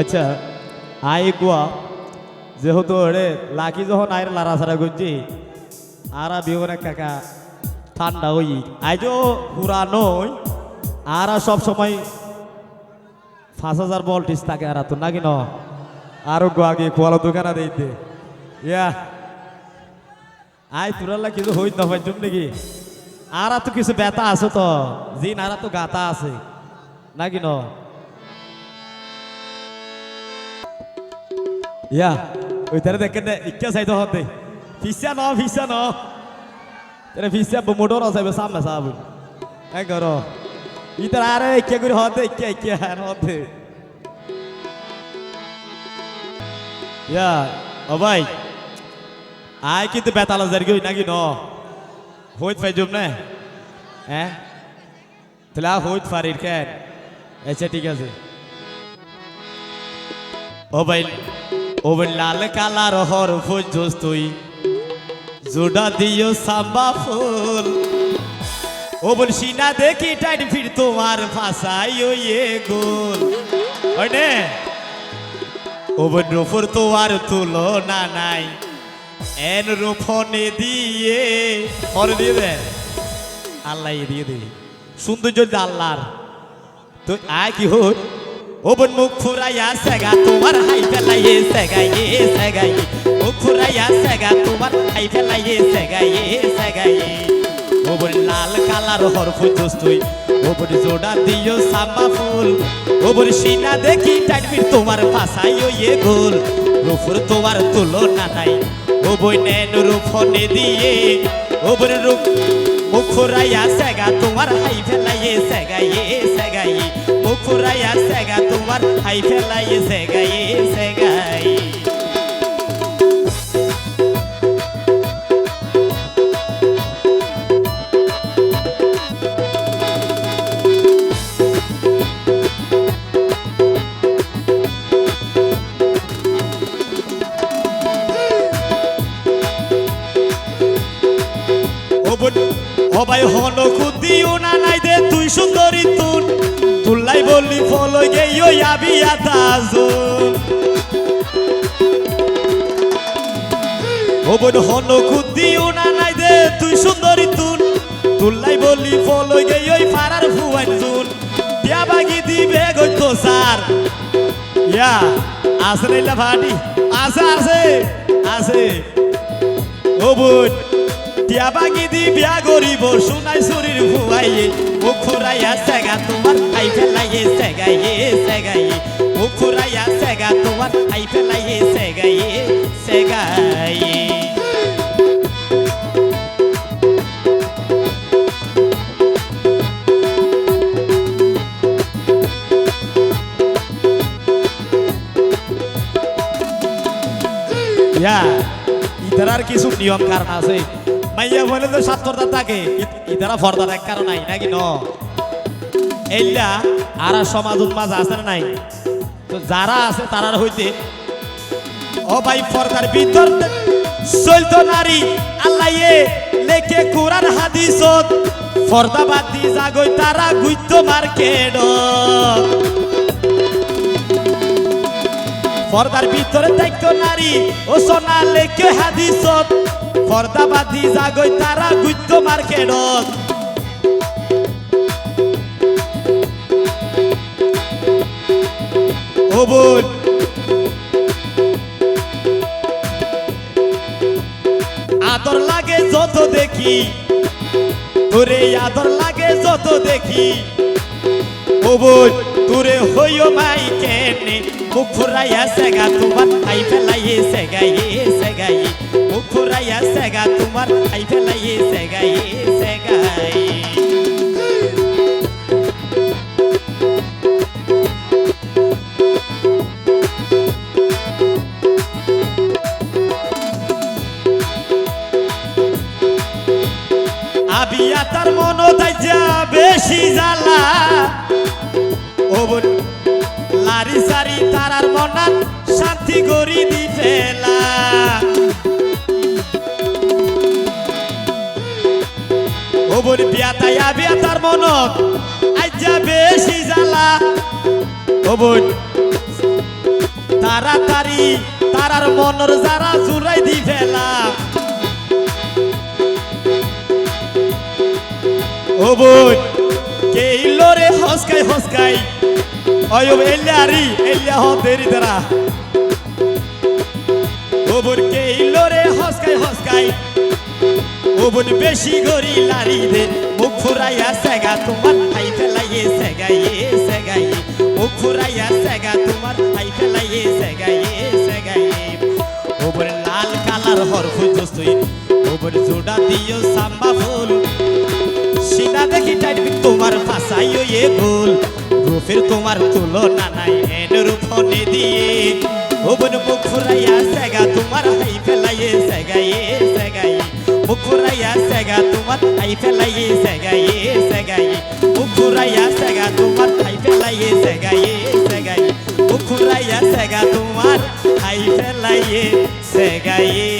আচ্ছা আই গোয়া যেহেতু রে লাকি যখন আয়ের লাড়াছাড়া করছি আর বিহনে কাকা ঠান্ডা হই আইজও পুরানোই আর সব সময় পাঁচ হাজার বলটিস থাকে আর তো নাকি ন? আরও গোয়াগে কোয়ালো দোকানা দিতে ইয়া, আই তোরাল্লা কিছু হইত না পাইছুম নাকি? আর তো কিছু ব্যথা আছে তো, জিন আর তো গাতা আছে নাকি ন? দেখেন ইচ্ছা চাইতে হতে ফিসা ন ফিসা ন তারা ফিসা মোটর আছে সামনে সাব এক ঘর ইতার আরে ইচ্ছা করে হতে ইচ্ছা ইচ্ছা আর হতে ইয়া ও ভাই আয় কিন্তু বেতালা জারি নাকি ন হইত পাইজুম না হ্যাঁ তাহলে হইত পারির কেন আচ্ছা ঠিক আছে ও ভাই ও লাল কালার হর ফুজোস তুই। জোড়া দিও সাম্বা ফুল। ও বল সিনা দেখি টাইট ফির তোমার ভাষাই ও ইয়ে গোল ওনে ও বল রূপর তোমার তুলনা নাই। এন রূপনে দিয়ে হর দিয়ে দে। আল্লাহ দিয়ে দে। সৌন্দর্য আল্লাহর। তো আয় কি হোক। ও বোন মুখ ফুরাইয়া সেগা তোমার হাই ফেলাইয়ে সেগাইয়ে সেগাইয়ে মুখ ফুরাইয়া সেগা তোমার হাই ফেলাইয়ে সেগাইয়ে সেগাইয়ে ও বোন লাল কালার হরফ তুই ও বোন জোড়া দিও সাম্বা ফুল ও বোন সিনা দেখি টাইটবির তোমার ভাষাই ইয়ে গোল রূপর তোমার তুলনা নাই ও বই নেন রূপনে দিয়ে ও বোন রূপ মুখুরাইয়া সেগা তোমার হাই ফেলাইয়ে সেগাইয়ে মুখুরাইয়া সেগা তোমার হাই ফেলাইয়ে সেগাইয়ে সেগাই। ও বোন ও তুল্লাই বললি ফলো গেইও আবি আতাজুন ও বোন হন খুদিও না নাই দে, তুই সুন্দরী তুন। তুল্লাই বললি ফলো গেইও ফারার ফুয়ান জুন। দিয়া বাগি দিবে গই তো সার ইয়া, আছে নাইলা ভাটি? আছে আছে আছে। ও বোন টিয়া বাগি দি বিয়া গরিব শুনাই শরীর ভুয়াইয়ে মুখ ফুরাইয়া সেগা তোমার আই ফেলাইয়ে সেগাইয়ে সেগাইয়ে মুখ ফুরাইয়া সেগা তোমার আই ফেলাইয়ে সেগাইয়ে সেগাইয়ে ইয়া ইতারার কিছু নিয়ম কারণ আছে মাইয়া বলে তো সাতটা থাকে। ইতারা ফর্দার এক কারণ নাই, নাকি ন? এইলা আর সমাজ উন্মাজ আছে না নাই? তো যারা আছে তারার হইতে ও ভাই ফর্দার ভিতর চলতো নারী, আল্লাহ লেখে কোরআন, হাদিসত। ফর্দা বাদ দি জাগই তারা গুইতো মার্কেট। পর্দার ভিতরে থাকতো নারী, ও সোনা লেখে হাদিসত। পর্দা বাদি জাগই তারা আদর লাগে যত দেখি। তোরে আদর লাগে যত দেখি। ও বোন তোরে হইও মাই কেনে মুখ সেগা, তোমার আই ফেলাইয়ে সেগাইয়ে সেগাইয়ে। ফুরাইয়া সেগা, তোমার আই ফেলাইয়ে সেগাইয়ে সেগাই আবিয়া তার মন দাইজা বেশি জ্বালা। ও লারি সারি তারার মনাত শান্তি করি দি ও বোন বিয়া তাই আবিয়া তার মনত আইজা বেশি জ্বালা। ও বোন, তাড়াতাড়ি তারার মনর যারা জুড়াই দি ফেলা। ও বোন, কে ইল্লো রে হসকাই হসকাই। অয়ব এলিয়ারি এলিয়া হ দেরি তারা ও বোন, কে ইল্লো রে হসকাই হসকাই। বোন বেশি গরি লারি দে। মুখ ফুরাইয়া সেগা, তোমার হাই ফেলাইয়ে সেগাইয়ে সেগাইয়ে। মুখ ফুরাইয়া সেগা, তোমার হাই ফেলাইয়ে সেগাইয়ে সেগাইয়ে। ও বোন লাল কালার হর ফুল তুই ও জোড়া দিও সাম্বা ফুল। সিনা দেখি টাইট তোমার ফাঁসাইও এ ভুল। রূপের তোমার তুলনা নাই এন রূপনে দিয়ে। ও বোন মুখ ফুরাইয়া সেগা মুখ ay felaye sega ye sega ye সেগাইয়ে sega tumat ay felaye sega ye sega ye মুখ sega tumat ay felaye sega সেগাইয়ে